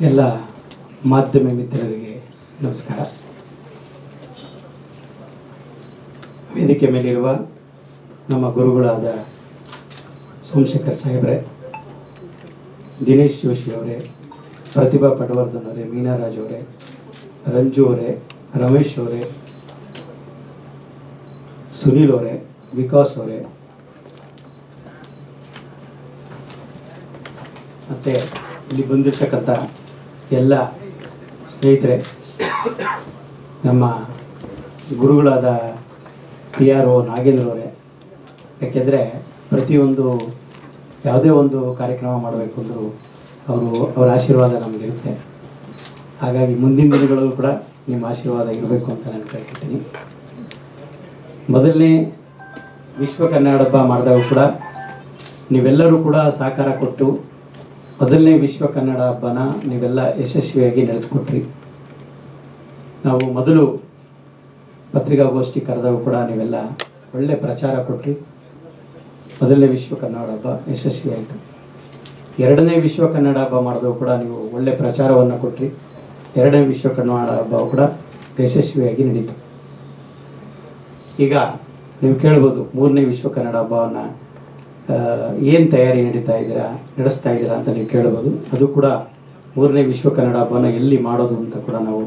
ಎಲ್ಲ ಮಾಧ್ಯಮ ಮಿತ್ರರಿಗೆ ನಮಸ್ಕಾರ. ವೇದಿಕೆ ಮೇಲಿರುವ ನಮ್ಮ ಗುರುಗಳಾದ ಸೋಮಶೇಖರ್ ಸಾಹೇಬ್ರೆ, ದಿನೇಶ್ ಜೋಶಿ ಅವರೇ, ಪ್ರತಿಭಾ ಪಟವರ್ಧನ್ ಅವರೇ, ಮೀನಾರಾಜ್ ಅವರೇ, ರಂಜು ಅವರೇ, ರಮೇಶ್ ಅವರೇ, ಸುನೀಲ್ ಅವರೇ, ವಿಕಾಸ್ ಅವರೇ, ಮತ್ತು ಇಲ್ಲಿ ಬಂದಿರ್ತಕ್ಕಂಥ ಎಲ್ಲ ಸ್ನೇಹಿತರೆ, ನಮ್ಮ ಗುರುಗಳಾದ ಪಿ ಆರ್ ಒ ನಾಗೇಂದ್ರವರೇ ಯಾಕೆಂದರೆ ಪ್ರತಿಯೊಂದು ಯಾವುದೇ ಒಂದು ಕಾರ್ಯಕ್ರಮ ಮಾಡಬೇಕು ಅಂದರೂ ಅವರು ಅವರ ಆಶೀರ್ವಾದ ನಮಗಿರುತ್ತೆ. ಹಾಗಾಗಿ ಮುಂದಿನ ದಿನಗಳಲ್ಲೂ ಕೂಡ ನಿಮ್ಮ ಆಶೀರ್ವಾದ ಇರಬೇಕು ಅಂತ ನಾನು ಕೇಳ್ಕೊತೀನಿ. ಮೊದಲನೇ ವಿಶ್ವ ಕನ್ನಡ ಹಬ್ಬ ಮಾಡಿದಾಗ ಕೂಡ ನೀವೆಲ್ಲರೂ ಕೂಡ ಸಹಕಾರ ಕೊಟ್ಟು ಮೊದಲನೇ ವಿಶ್ವ ಕನ್ನಡ ಹಬ್ಬನ ನೀವೆಲ್ಲ ಯಶಸ್ವಿಯಾಗಿ ನಡೆಸ್ಕೊಟ್ರಿ. ನಾವು ಮೊದಲು ಪತ್ರಿಕಾಗೋಷ್ಠಿ ಕರೆದಾಗ ಕೂಡ ನೀವೆಲ್ಲ ಒಳ್ಳೆ ಪ್ರಚಾರ ಕೊಟ್ರಿ. ಮೊದಲನೇ ವಿಶ್ವ ಕನ್ನಡ ಹಬ್ಬ ಯಶಸ್ವಿಯಾಯಿತು. ಎರಡನೇ ವಿಶ್ವ ಕನ್ನಡ ಹಬ್ಬ ಮಾಡಿದಾಗ ಕೂಡ ನೀವು ಒಳ್ಳೆ ಪ್ರಚಾರವನ್ನು ಕೊಟ್ರಿ. ಎರಡನೇ ವಿಶ್ವ ಕನ್ನಡ ಹಬ್ಬ ಕೂಡ ಯಶಸ್ವಿಯಾಗಿ ನಡೀತು. ಈಗ ನೀವು ಕೇಳ್ಬೋದು ಮೂರನೇ ವಿಶ್ವ ಕನ್ನಡ ಹಬ್ಬವನ್ನು ಏನು ತಯಾರಿ ನಡೀತಾ ಇದ್ದೀರಾ ನಡೆಸ್ತಾ ಇದ್ದೀರಾ ಅಂತ ನೀವು ಕೇಳ್ಬೋದು. ಅದು ಕೂಡ ಮೂರನೇ ವಿಶ್ವ ಕನ್ನಡ ಹಬ್ಬನ ಎಲ್ಲಿ ಮಾಡೋದು ಅಂತ ಕೂಡ ನಾವು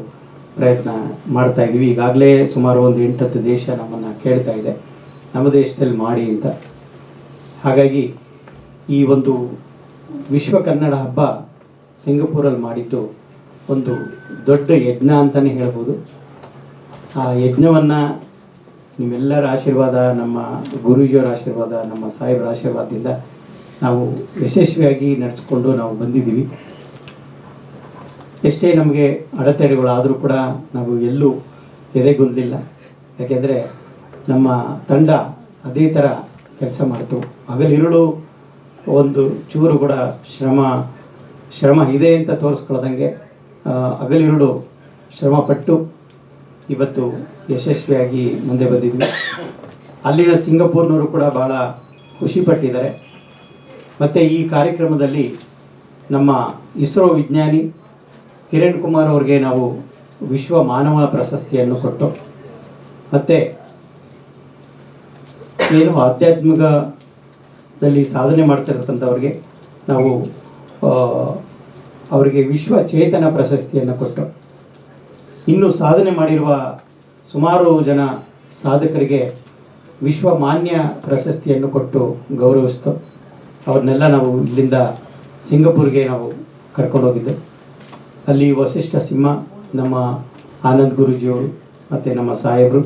ಪ್ರಯತ್ನ ಮಾಡ್ತಾ ಇದ್ದೀವಿ ಈಗಾಗಲೇ ಸುಮಾರು ಒಂದು ಎಂಟತ್ತು ದೇಶ ನಮ್ಮನ್ನು ಕೇಳ್ತಾ ಇದೆ. ನಮ್ಮ ದೇಶದಲ್ಲಿ ಮಾಡಿ ಅಂತ. ಹಾಗಾಗಿ ಈ ಒಂದು ವಿಶ್ವ ಕನ್ನಡ ಹಬ್ಬ ಸಿಂಗಪೂರಲ್ಲಿ ಮಾಡಿದ್ದು ಒಂದು ದೊಡ್ಡ ಯಜ್ಞ ಅಂತಲೇ ಹೇಳ್ಬೋದು. ಆ ಯಜ್ಞವನ್ನು ನಿಮ್ಮೆಲ್ಲರ ಆಶೀರ್ವಾದ, ನಮ್ಮ ಗುರೂಜಿಯವರ ಆಶೀರ್ವಾದ, ನಮ್ಮ ಸಾಹೇಬರ ಆಶೀರ್ವಾದದಿಂದ ನಾವು ಯಶಸ್ವಿಯಾಗಿ ನಡೆಸ್ಕೊಂಡು ನಾವು ಬಂದಿದ್ದೀವಿ. ಎಷ್ಟೇ ನಮಗೆ ಅಡೆತಡೆಗಳಾದರೂ ಕೂಡ ನಾವು ಎಲ್ಲೂ ಎದೆಗೊಂದಲಿಲ್ಲ ಯಾಕೆಂದರೆ ನಮ್ಮ ತಂಡ ಅದೇ ಥರ ಕೆಲಸ ಮಾಡ್ತು. ಹಗಲಿರುಳು ಒಂದು ಚೂರು ಕೂಡ ಶ್ರಮ ಶ್ರಮ ಇದೆ ಅಂತ ತೋರಿಸ್ಕೊಳ್ದಂಗೆ ಹಗಲಿರುಳು ಶ್ರಮಪಟ್ಟು ಇವತ್ತು ಯಶಸ್ವಿಯಾಗಿ ಮುಂದೆ ಬಂದಿದ್ವಿ. ಅಲ್ಲಿನ ಸಿಂಗಪೂರ್ನವರು ಕೂಡ ಭಾಳ ಖುಷಿಪಟ್ಟಿದ್ದಾರೆ ಮತ್ತು ಈ ಕಾರ್ಯಕ್ರಮದಲ್ಲಿ ನಮ್ಮ ಇಸ್ರೋ ವಿಜ್ಞಾನಿ ಕಿರಣ್ ಕುಮಾರ್ ಅವ್ರಿಗೆ ನಾವು ವಿಶ್ವ ಮಾನವ ಪ್ರಶಸ್ತಿಯನ್ನು ಕೊಟ್ಟು, ಮತ್ತು ಏನು ಆಧ್ಯಾತ್ಮಿಕದಲ್ಲಿ ಸಾಧನೆ ಮಾಡ್ತಿರ್ತಕ್ಕಂಥವ್ರಿಗೆ ನಾವು ಅವರಿಗೆ ವಿಶ್ವ ಚೇತನ ಪ್ರಶಸ್ತಿಯನ್ನು ಕೊಟ್ಟು ಇನ್ನು ಸಾಧನೆ ಮಾಡಿರುವ ಸುಮಾರು ಜನ ಸಾಧಕರಿಗೆ ವಿಶ್ವ ಮಾನ್ಯ ಪ್ರಶಸ್ತಿಯನ್ನು ಕೊಟ್ಟು ಗೌರವಿಸ್ತು. ಅವ್ರನ್ನೆಲ್ಲ ನಾವು ಇಲ್ಲಿಂದ ಸಿಂಗಪುರ್ಗೆ ನಾವು ಕರ್ಕೊಂಡು ಹೋಗಿದ್ದು. ಅಲ್ಲಿ ವಸಿಷ್ಠ ಸಿಂಹ, ನಮ್ಮ ಆನಂದ್ ಗುರೂಜಿಯವರು ಮತ್ತು ನಮ್ಮ ಸಾಹೇಬರು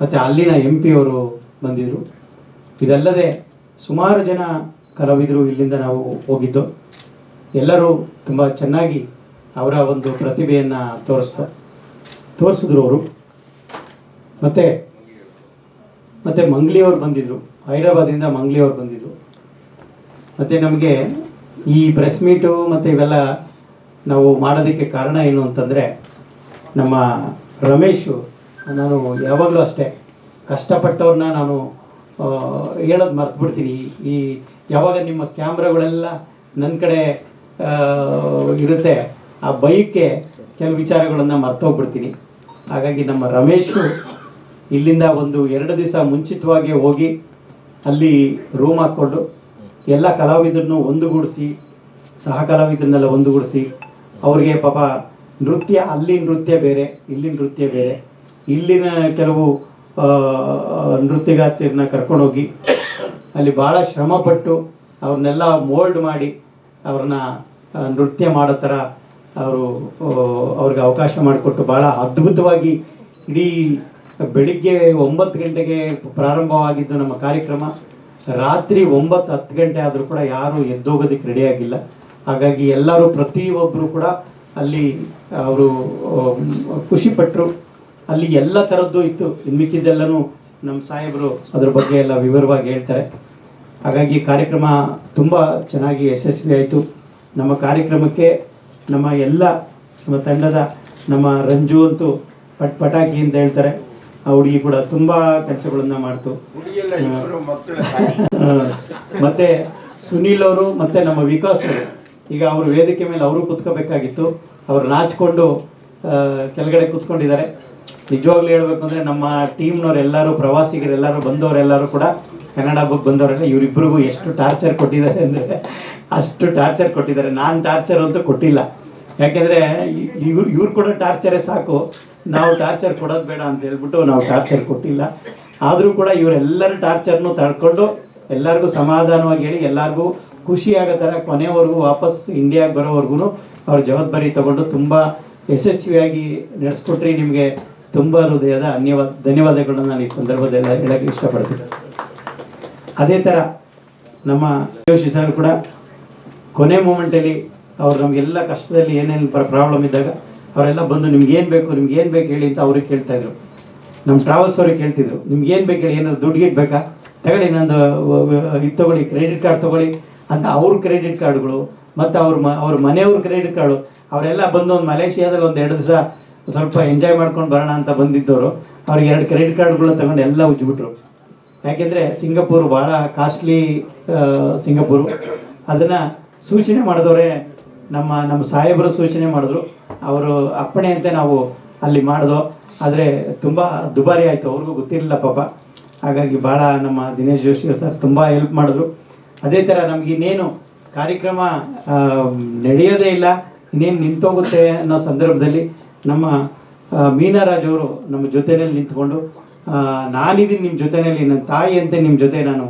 ಮತ್ತು ಅಲ್ಲಿನ ಎಂ ಪಿ ಅವರು ಬಂದಿದ್ದರು ಇದಲ್ಲದೆ ಸುಮಾರು ಜನ ಕಲಾವಿದರು ಇಲ್ಲಿಂದ ನಾವು ಹೋಗಿದ್ದು. ಎಲ್ಲರೂ ತುಂಬ ಚೆನ್ನಾಗಿ ಅವರ ಒಂದು ಪ್ರತಿಭೆಯನ್ನು ತೋರಿಸ್ತಾ. ತೋರಿಸಿದ್ರು ಅವರು ಮತ್ತು ಮತ್ತು ಮಂಗ್ಲಿಯವ್ರು ಬಂದಿದ್ದರು ಹೈದರಾಬಾದಿಂದ ಮಂಗ್ಲಿಯವ್ರು ಬಂದಿದ್ರು. ಮತ್ತು ನಮಗೆ ಈ ಪ್ರೆಸ್ ಮೀಟು ಮತ್ತು ಇವೆಲ್ಲ ನಾವು ಮಾಡೋದಕ್ಕೆ ಕಾರಣ ಏನು ಅಂತಂದರೆ, ನಮ್ಮ ರಮೇಶು, ನಾನು ಯಾವಾಗಲೂ ಅಷ್ಟೇ ಕಷ್ಟಪಟ್ಟವ್ರನ್ನ ನಾನು ಹೇಳೋದು ಮರ್ತು ಬಿಡ್ತೀನಿ ಈ, ಯಾವಾಗ ನಿಮ್ಮ ಕ್ಯಾಮ್ರಾಗಳೆಲ್ಲ ನನ್ನ ಕಡೆ ಇರುತ್ತೆ, ಆ ಬೈಕ್ಗೆ ಕೆಲವು ವಿಚಾರಗಳನ್ನು ಮರ್ತೋಗ್ಬಿಡ್ತೀನಿ. ಹಾಗಾಗಿ ನಮ್ಮ ರಮೇಶು ಇಲ್ಲಿಂದ ಒಂದು ಎರಡು ದಿವಸ ಮುಂಚಿತವಾಗಿ ಹೋಗಿ ಅಲ್ಲಿ ರೂಮ್ ಹಾಕ್ಕೊಂಡು ಎಲ್ಲ ಕಲಾವಿದರನ್ನು ಒಂದುಗೂಡಿಸಿ ಸಹ ಕಲಾವಿದರನ್ನೆಲ್ಲ ಒಂದುಗೂಡಿಸಿ ಅವ್ರಿಗೆ ಪಾಪ ನೃತ್ಯ ಅಲ್ಲಿ ನೃತ್ಯ ಬೇರೆ ಇಲ್ಲಿ ನೃತ್ಯ ಬೇರೆ ಇಲ್ಲಿನ ಕೆಲವು ಆ, ನೃತ್ಯಗಾತಿಯರನ್ನ ಕರ್ಕೊಂಡೋಗಿ ಅಲ್ಲಿ ಭಾಳ ಶ್ರಮಪಟ್ಟು ಅವ್ರನ್ನೆಲ್ಲ ಮೋಲ್ಡ್ ಮಾಡಿ ಅವ್ರನ್ನ ನೃತ್ಯ ಮಾಡೋ ಥರ ಅವರು ಅವ್ರಿಗೆ ಅವಕಾಶ ಮಾಡಿಕೊಟ್ಟು ಭಾಳ ಅದ್ಭುತವಾಗಿ ಇಡೀ ಬೆಳಿಗ್ಗೆ ಒಂಬತ್ತು ಗಂಟೆಗೆ ಪ್ರಾರಂಭವಾಗಿದ್ದು ನಮ್ಮ ಕಾರ್ಯಕ್ರಮ. ರಾತ್ರಿ ಒಂಬತ್ತು ಹತ್ತು ಗಂಟೆ ಆದರೂ ಕೂಡ ಯಾರು ಎದ್ದೋಗೋದಕ್ಕೆ ರೆಡಿಯಾಗಿಲ್ಲ ಹಾಗಾಗಿ ಎಲ್ಲರೂ ಪ್ರತಿಯೊಬ್ಬರು ಕೂಡ ಅಲ್ಲಿ ಅವರು ಖುಷಿಪಟ್ಟರು ಅಲ್ಲಿ ಎಲ್ಲ ಥರದ್ದು ಇತ್ತು. ಮಿಕ್ಕಿದ್ದೆಲ್ಲನೂ ನಮ್ಮ ಸಾಹೇಬರು ಅದ್ರ ಬಗ್ಗೆ ಎಲ್ಲ ವಿವರವಾಗಿ ಹೇಳ್ತಾರೆ. ಹಾಗಾಗಿ ಕಾರ್ಯಕ್ರಮ ತುಂಬ ಚೆನ್ನಾಗಿ ಯಶಸ್ವಿ ಆಯಿತು ನಮ್ಮ ಕಾರ್ಯಕ್ರಮಕ್ಕೆ ನಮ್ಮ ಎಲ್ಲ ನಮ್ಮ ತಂಡದ ನಮ್ಮ ರಂಜು ಅಂತೂ ಪಟ್ ಪಟಾಕಿ ಅಂತ ಹೇಳ್ತಾರೆ. ಆ ಹುಡುಗಿ ಕೂಡ ತುಂಬಾ ಕೆಲಸಗಳನ್ನ ಮಾಡ್ತು. ಮತ್ತೆ ಸುನೀಲ್ ಅವರು ಮತ್ತೆ ನಮ್ಮ ವಿಕಾಸ್ ಅವರು. ಈಗ ಅವರು ವೇದಿಕೆ ಮೇಲೆ ಅವರು ಕುತ್ಕೋಬೇಕಾಗಿತ್ತು. ಅವ್ರು ನಾಚಿಕೊಂಡು ಕೆಳಗಡೆ ಕೂತ್ಕೊಂಡಿದ್ದಾರೆ. ನಿಜವಾಗ್ಲೂ ಹೇಳ್ಬೇಕು ಅಂದ್ರೆ ನಮ್ಮ ಟೀಮ್ನವರೆಲ್ಲರೂ ಪ್ರವಾಸಿಗರೆಲ್ಲರೂ ಬಂದವರೆಲ್ಲರೂ ಕೂಡ ಕನ್ನಡ ಬಗ್ಗೆ ಬಂದವರೆಲ್ಲ ಇವರಿಬ್ಬರಿಗೂ ಎಷ್ಟು ಟಾರ್ಚರ್ ಕೊಟ್ಟಿದ್ದಾರೆ ಅಂದರೆ ಅಷ್ಟು ಟಾರ್ಚರ್ ಕೊಟ್ಟಿದ್ದಾರೆ. ನಾನು ಟಾರ್ಚರ್ ಅಂತೂ ಕೊಟ್ಟಿಲ್ಲ. ಯಾಕೆಂದರೆ ಇವ್ರು ಇವ್ರು ಕೂಡ ಟಾರ್ಚರೇ ಸಾಕು. ನಾವು ಟಾರ್ಚರ್ ಕೊಡೋದು ಬೇಡ ಅಂತ ಹೇಳ್ಬಿಟ್ಟು ನಾವು ಟಾರ್ಚರ್ ಕೊಟ್ಟಿಲ್ಲ. ಆದರೂ ಕೂಡ ಇವರೆಲ್ಲರ ಟಾರ್ಚರ್ನು ತಡ್ಕೊಂಡು ಎಲ್ಲರಿಗೂ ಸಮಾಧಾನವಾಗಿ ಹೇಳಿ ಎಲ್ಲರಿಗೂ ಖುಷಿಯಾಗೋ ಥರ ಕೊನೆವರೆಗೂ ವಾಪಸ್ ಇಂಡಿಯಾಗೆ ಬರೋವರೆಗೂ ಅವ್ರ ಜವಾಬ್ದಾರಿ ತಗೊಂಡು ತುಂಬ ಯಶಸ್ವಿಯಾಗಿ ನಡೆಸ್ಕೊಟ್ರಿ. ನಿಮಗೆ ತುಂಬ ಹೃದಯದ ಅನ್ಯವಾದ ಧನ್ಯವಾದಗಳನ್ನು ನಾನು ಈ ಸಂದರ್ಭದಲ್ಲಿ ಹೇಳಕ್ಕೆ ಇಷ್ಟಪಡ್ತೀನಿ. ಅದೇ ಥರ ನಮ್ಮ ಯೋಚಿಸಲು ಕೂಡ ಕೊನೆ ಮೂಮೆಂಟಲ್ಲಿ ಅವ್ರು ನಮಗೆಲ್ಲ ಕಷ್ಟದಲ್ಲಿ ಏನೇನು ಪ್ರಾಬ್ಲಮ್ ಇದ್ದಾಗ ಅವರೆಲ್ಲ ಬಂದು ನಿಮ್ಗೆ ಏನು ಬೇಕು ನಿಮ್ಗೆ ಏನು ಬೇಕು ಹೇಳಿ ಅಂತ ಅವ್ರಿಗೆ ಕೇಳ್ತಾಯಿದ್ರು ನಮ್ಮ ಟ್ರಾವೆಲ್ಸ್ ಅವ್ರಿಗೆ ಕೇಳ್ತಿದ್ರು. ನಿಮ್ಗೆ ಏನು ಬೇಕು ಹೇಳಿ, ಏನಾದ್ರು ದುಡ್ಡು ಬೇಕಾ ತಗೊಳ್ಳಿ, ಇನ್ನೊಂದು ಇದು ತೊಗೊಳ್ಳಿ ಕ್ರೆಡಿಟ್ ಕಾರ್ಡ್ ತೊಗೊಳ್ಳಿ ಅಂತ ಅವ್ರ ಕ್ರೆಡಿಟ್ ಕಾರ್ಡ್ಗಳು ಮತ್ತು ಅವ್ರ ಮ, ಅವ್ರ ಮನೆಯವ್ರ ಕ್ರೆಡಿಟ್ ಕಾರ್ಡು ಅವರೆಲ್ಲ ಬಂದು ಒಂದು ಮಲೇಷಿಯಾದಲ್ಲಿ ಒಂದು ಎರಡು ದಿವಸ ಸ್ವಲ್ಪ ಎಂಜಾಯ್ ಮಾಡ್ಕೊಂಡು ಬರೋಣ ಅಂತ ಬಂದಿದ್ದವರು, ಅವ್ರಿಗೆ ಎರಡು ಕ್ರೆಡಿಟ್ ಕಾರ್ಡ್ಗಳು ತಗೊಂಡು ಎಲ್ಲ ಉಜ್ಜಿಬಿಟ್ರು. ಯಾಕೆಂದರೆ ಸಿಂಗಪೂರ್ ಭಾಳ ಕಾಸ್ಟ್ಲಿ ಸಿಂಗಪೂರು. ಅದನ್ನು ಸೂಚನೆ ಮಾಡಿದವರೇ, ನಮ್ಮ ನಮ್ಮ ಸಾಹೇಬರು ಸೂಚನೆ ಮಾಡಿದ್ರು. ಅವರು ಅಪ್ಪಣೆಯಂತೆ ನಾವು ಅಲ್ಲಿ ಮಾಡಿದೋ ಆದರೆ ತುಂಬ ದುಬಾರಿ ಆಯಿತು, ಅವ್ರಿಗೂ ಗೊತ್ತಿರಲಿಲ್ಲ ಪಾಪ. ಹಾಗಾಗಿ ಭಾಳ ನಮ್ಮ ದಿನೇಶ್ ಜೋಶಿ ಸರ್ ತುಂಬ ಹೆಲ್ಪ್ ಮಾಡಿದ್ರು. ಅದೇ ಥರ ನಮ್ಗೆ ಇನ್ನೇನು ಕಾರ್ಯಕ್ರಮ ನಡೆಯೋದೇ ಇಲ್ಲ, ಇನ್ನೇನು ನಿಂತೋಗುತ್ತೆ ಅನ್ನೋ ಸಂದರ್ಭದಲ್ಲಿ ನಮ್ಮ ಮೀನರಾಜ್ ಮೀನಾರಾಜ್ ಅವರು ನಮ್ಮ ಜೊತೆಯಲ್ಲಿ ನಿಂತ್ಕೊಂಡು ನಾನಿದ್ದೀನಿ ನಿಮ್ಮ ಜೊತೆಯಲ್ಲಿ ನನ್ನ ಅಂತ ನಿಮ್ಮ ಜೊತೆ ನಾನು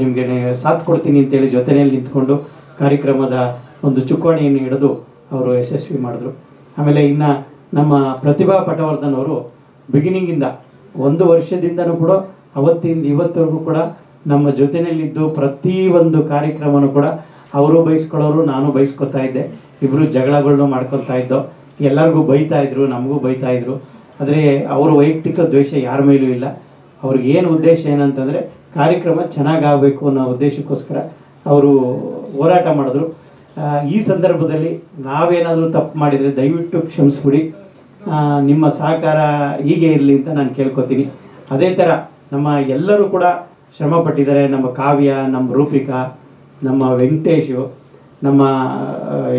ನಿಮಗೆ ಸಾಥ್ ಕೊಡ್ತೀನಿ ಅಂತೇಳಿ ಜೊತೆಯಲ್ಲಿ ನಿಂತ್ಕೊಂಡು ಕಾರ್ಯಕ್ರಮದ ಒಂದು ಚುಕ್ಕಾಣಿಯನ್ನು ಹಿಡಿದು ಅವರು ಯಶಸ್ವಿ ಮಾಡಿದ್ರು. ಆಮೇಲೆ ಇನ್ನು ನಮ್ಮ ಪ್ರತಿಭಾ ಪಟವರ್ಧನ್ ಅವರು ಬಿಗಿನಿಂಗಿಂದ ಒಂದು ವರ್ಷದಿಂದನೂ ಕೂಡ, ಅವತ್ತಿಂದ ಇವತ್ತವರೆಗೂ ಕೂಡ ನಮ್ಮ ಜೊತೆಯಲ್ಲಿದ್ದು ಪ್ರತಿ ಒಂದು ಕಾರ್ಯಕ್ರಮನೂ ಕೂಡ ಅವರು ಬಯಸ್ಕೊಳ್ಳೋರು, ನಾನು ಬಯಸ್ಕೊತಾ ಇದ್ದೆ. ಇಬ್ಬರು ಜಗಳಗಳನ್ನೂ ಮಾಡ್ಕೊತಾ ಇದ್ದೋ, ಎಲ್ಲರಿಗೂ ಬೈತಾ ಇದ್ರು, ನಮಗೂ ಬೈತಾ ಇದ್ರು. ಆದರೆ ಅವರ ವೈಯಕ್ತಿಕ ದ್ವೇಷ ಯಾರ ಮೇಲೂ ಇಲ್ಲ. ಅವ್ರಿಗೇನು ಉದ್ದೇಶ ಏನಂತಂದರೆ, ಕಾರ್ಯಕ್ರಮ ಚೆನ್ನಾಗಾಗಬೇಕು ಅನ್ನೋ ಉದ್ದೇಶಕ್ಕೋಸ್ಕರ ಅವರು ಹೋರಾಟ ಮಾಡಿದ್ರು. ಈ ಸಂದರ್ಭದಲ್ಲಿ ನಾವೇನಾದರೂ ತಪ್ಪು ಮಾಡಿದರೆ ದಯವಿಟ್ಟು ಕ್ಷಮಿಸ್ಬಿಡಿ. ನಿಮ್ಮ ಸಹಕಾರ ಹೀಗೆ ಇರಲಿ ಅಂತ ನಾನು ಕೇಳ್ಕೊತೀನಿ. ಅದೇ ಥರ ನಮ್ಮ ಎಲ್ಲರೂ ಕೂಡ ಶ್ರಮ ಪಟ್ಟಿದ್ದಾರೆ ನಮ್ಮ ಕಾವ್ಯ ನಮ್ಮ ರೂಪಿಕಾ ನಮ್ಮ ವೆಂಕಟೇಶು ನಮ್ಮ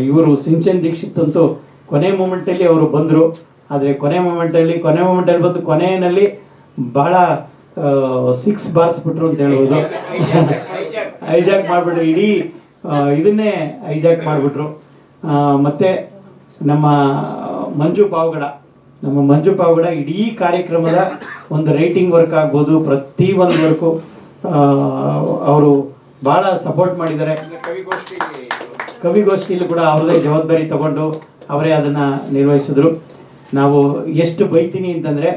ಇವರು ಸಿಂಚನ್ ದೀಕ್ಷಿತ್ ಅಂತೂ ಕೊನೆ ಮೂಮೆಂಟಲ್ಲಿ ಅವರು ಬಂದರು. ಆದರೆ ಕೊನೆ ಮೂಮೆಂಟಲ್ಲಿ ಕೊನೆ ಮೂಮೆಂಟಲ್ಲಿ ಬಂದು ಕೊನೆಯಲ್ಲಿ ಭಾಳ ಸಿಕ್ಸ್ ಬಾರಿಸ್ಬಿಟ್ರು ಅಂತ ಹೇಳ್ಬೋದು. ಐಜಾಕ್ ಮಾಡಿಬಿಟ್ರು. ಇಡೀ ಇದನ್ನೇ ಐಜಾಕ್ ಮಾಡಿಬಿಟ್ರು. ಮತ್ತು ನಮ್ಮ ಮಂಜು ಪಾವಗಡ, ನಮ್ಮ ಮಂಜು ಪಾವಗಡ ಇಡೀ ಕಾರ್ಯಕ್ರಮದ ಒಂದು ರೈಟಿಂಗ್ ವರ್ಕ್ ಆಗ್ಬೋದು, ಪ್ರತಿ ಒಂದು ವರ್ಕು ಅವರು ಭಾಳ ಸಪೋರ್ಟ್ ಮಾಡಿದ್ದಾರೆ. ಕವಿಗೋಷ್ಠಿಯಲ್ಲಿ ಕೂಡ ಅವ್ರದೇ ಜವಾಬ್ದಾರಿ ತಗೊಂಡು ಅವರೇ ಅದನ್ನು ನಿರ್ವಹಿಸಿದ್ರು. ನಾವು ಎಷ್ಟು ಬೈತೀನಿ ಅಂತಂದರೆ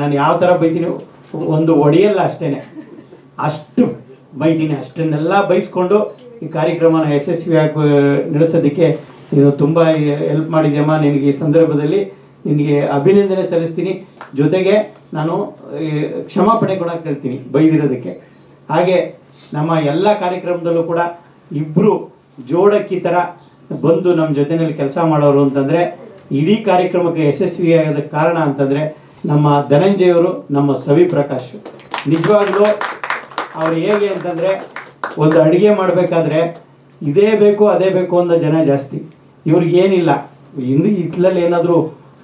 ನಾನು ಯಾವ ಥರ ಬೈತೀನಿ, ಒಂದು ಒಡೆಯಲ್ಲ ಅಷ್ಟೇ ಅಷ್ಟು ಬೈತೀನಿ, ಅಷ್ಟನ್ನೆಲ್ಲ ಬೈಸ್ಕೊಂಡು ಈ ಕಾರ್ಯಕ್ರಮನ ಯಶಸ್ವಿಯಾಗಿ ನಡೆಸೋದಕ್ಕೆ ನೀನು ತುಂಬ ಹೆಲ್ಪ್ ಮಾಡಿದ್ಯಮ್ಮ ನಿನಗೆ ಈ ಸಂದರ್ಭದಲ್ಲಿ ನಿನಗೆ ಅಭಿನಂದನೆ ಸಲ್ಲಿಸ್ತೀನಿ. ಜೊತೆಗೆ ನಾನು ಕ್ಷಮಾಪಣೆ ಕೂಡ ಕೇಳ್ತೀನಿ ಬೈದಿರೋದಕ್ಕೆ. ಹಾಗೆ ನಮ್ಮ ಎಲ್ಲ ಕಾರ್ಯಕ್ರಮದಲ್ಲೂ ಕೂಡ ಇಬ್ಬರು ಜೋಡಕ್ಕಿ ಥರ ಬಂದು ನಮ್ಮ ಜೊತೆಯಲ್ಲಿ ಕೆಲಸ ಮಾಡೋರು ಅಂತಂದರೆ, ಇಡೀ ಕಾರ್ಯಕ್ರಮಕ್ಕೆ ಯಶಸ್ವಿಯಾಗದ ಕಾರಣ ಅಂತಂದರೆ ನಮ್ಮ ಧನಂಜಯವರು ನಮ್ಮ ಸವಿ ಪ್ರಕಾಶ್ ನಿಜವಾಗ್ಲೂ ಅವ್ರು ಹೇಗೆ ಅಂತಂದರೆ ಒಂದು ಅಡುಗೆ ಮಾಡಬೇಕಾದ್ರೆ ಇದೇ ಬೇಕು, ಅದೇ ಬೇಕು ಅಂತ ಜನ ಜಾಸ್ತಿ. ಇವ್ರಿಗೆ ಏನಿಲ್ಲ. ಹಿಂದೆ ಇತ್ಲಲ್ಲಿ ಏನಾದರೂ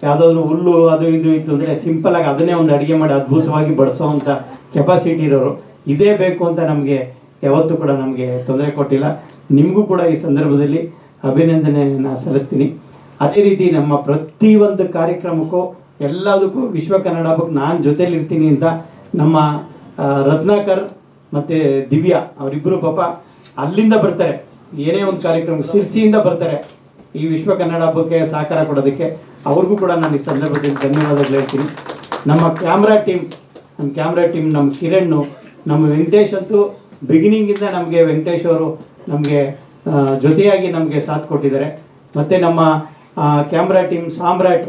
ಯಾವುದಾದ್ರು ಹುಲ್ಲು ಅದು ಇದು ಇತ್ತು ಅಂದರೆ ಸಿಂಪಲಾಗಿ ಅದನ್ನೇ ಒಂದು ಅಡುಗೆ ಮಾಡಿ ಅದ್ಭುತವಾಗಿ ಬಡಿಸೋವಂಥ ಕೆಪಾಸಿಟಿ ಇರೋರು. ಇದೇ ಬೇಕು ಅಂತ ನಮಗೆ ಯಾವತ್ತೂ ಕೂಡ ನಮಗೆ ತೊಂದರೆ ಕೊಟ್ಟಿಲ್ಲ. ನಿಮಗೂ ಕೂಡ ಈ ಸಂದರ್ಭದಲ್ಲಿ ಅಭಿನಂದನೆಯನ್ನು ಸಲ್ಲಿಸ್ತೀನಿ. ಅದೇ ರೀತಿ ನಮ್ಮ ಪ್ರತಿಯೊಂದು ಕಾರ್ಯಕ್ರಮಕ್ಕೂ, ಎಲ್ಲದಕ್ಕೂ ವಿಶ್ವ ಕನ್ನಡ ಹಬ್ಬಕ್ಕೆ ನಾನು ಜೊತೆಲಿರ್ತೀನಿ ಅಂತ ನಮ್ಮ ರತ್ನಾಕರ್ ಮತ್ತು ದಿವ್ಯ ಅವರಿಬ್ಬರು ಪಾಪ ಅಲ್ಲಿಂದ ಬರ್ತಾರೆ. ಏನೇ ಒಂದು ಕಾರ್ಯಕ್ರಮ, ಶಿರ್ಸಿಯಿಂದ ಬರ್ತಾರೆ. ಈ ವಿಶ್ವ ಕನ್ನಡ ಹಬ್ಬಕ್ಕೆ ಸಹಕಾರ ಕೊಡೋದಕ್ಕೆ ಅವ್ರಿಗೂ ಕೂಡ ನಾನು ಈ ಸಂದರ್ಭದಲ್ಲಿ ಧನ್ಯವಾದಗಳು ಹೇಳ್ತೀನಿ. ನಮ್ಮ ಕ್ಯಾಮ್ರಾ ಟೀಮ್, ನಮ್ಮ ಕ್ಯಾಮ್ರಾ ಟೀಮ್ ನಮ್ಮ ಕಿರಣ್ ನಮ್ಮ ವೆಂಕಟೇಶ್ ಅಂತೂ ಬಿಗಿನಿಂಗಿಂದ ನಮಗೆ ವೆಂಕಟೇಶ್ ಅವರು ನಮಗೆ ಜೊತೆಯಾಗಿ ನಮಗೆ ಸಾಥ್ ಕೊಟ್ಟಿದ್ದಾರೆ. ಮತ್ತು ನಮ್ಮ camera team Samrat